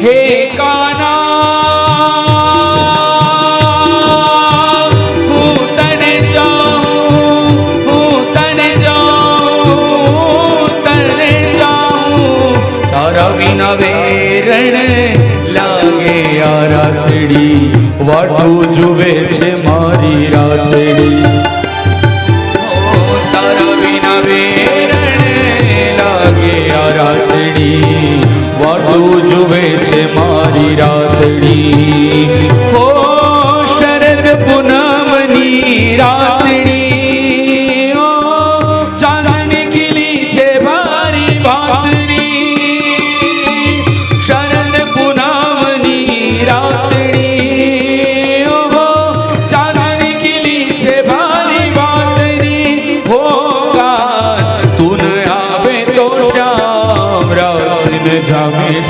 હે કાના વેરણ લાગે આ રાતડી વાટું જુવે છે મારી રાતડી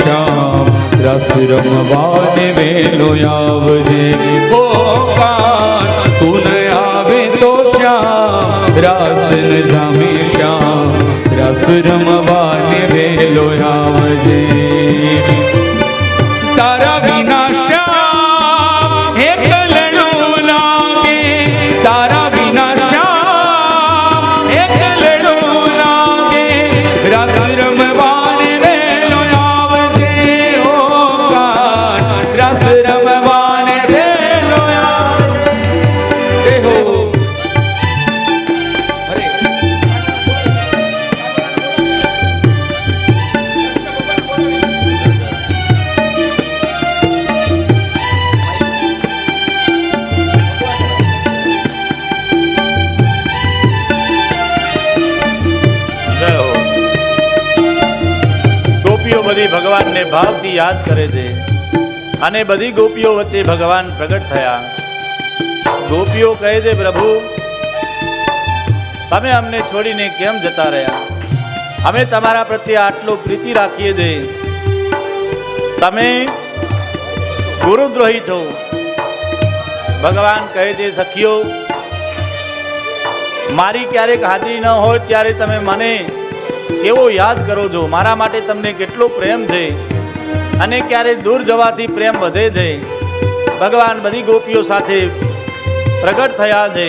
શ્યામ રસ રમવાને વેલો આવજે. કાન તું આવે તો શ્યામ. રસ જામે શ્યામ. રસ રમવાને ગોપીઓ બધી ભગવાનને ભાવથી યાદ કરે છે. અને બધી ગોપીઓ વચ્ચે ભગવાન પ્રગટ થયા. ગોપીઓ કહે છે, પ્રભુ, તમે અમને છોડીને કેમ જતા રહ્યા? અમે તમારા પ્રત્યે આટલો પ્રીતિ રાખીએ છીએ. તમે ગુરુદ્રોહી છો. ભગવાન કહે છે, સખીઓ, મારી ક્યારેક હાજરી ન હોય ત્યારે તમે મને કેવો યાદ કરો છો મારા માટે તમને કેટલો પ્રેમ છે અને ક્યારે દૂર જવાથી પ્રેમ વધે છે. ભગવાન બધી ગોપીઓ સાથે પ્રગટ થયા છે.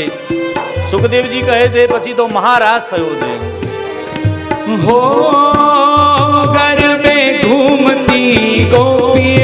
સુખદેવજી કહે છે, પછી તો મહારાસ થયો છે. હો ગરબે ઘૂમતી ગોપી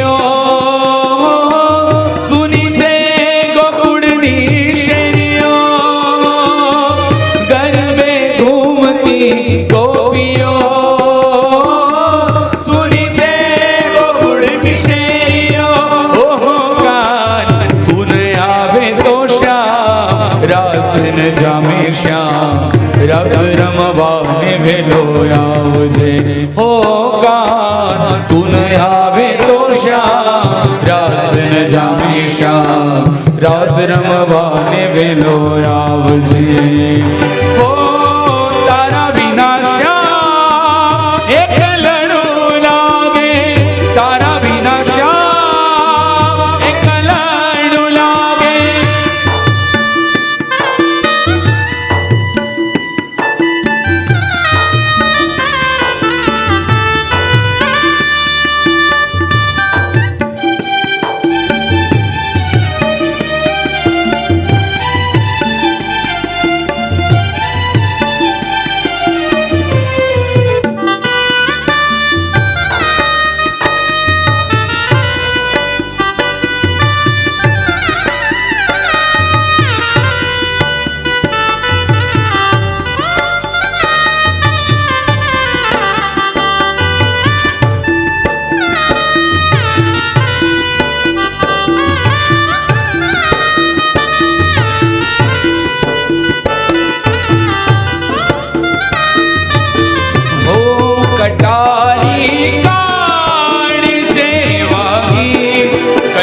રમવાને વેલો આવજે. હો કાન, તું આવે તો શ્યામ. રાસ ન જામે શ્યામ. રાસ રમવાને વેલો આવજે. હો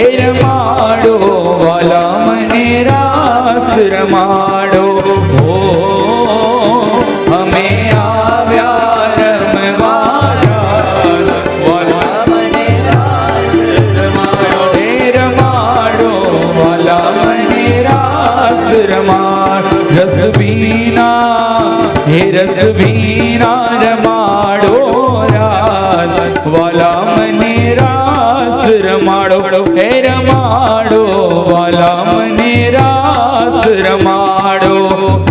ઝેર માડો વાલા મને રાસ રમાડો હો અમે વાલા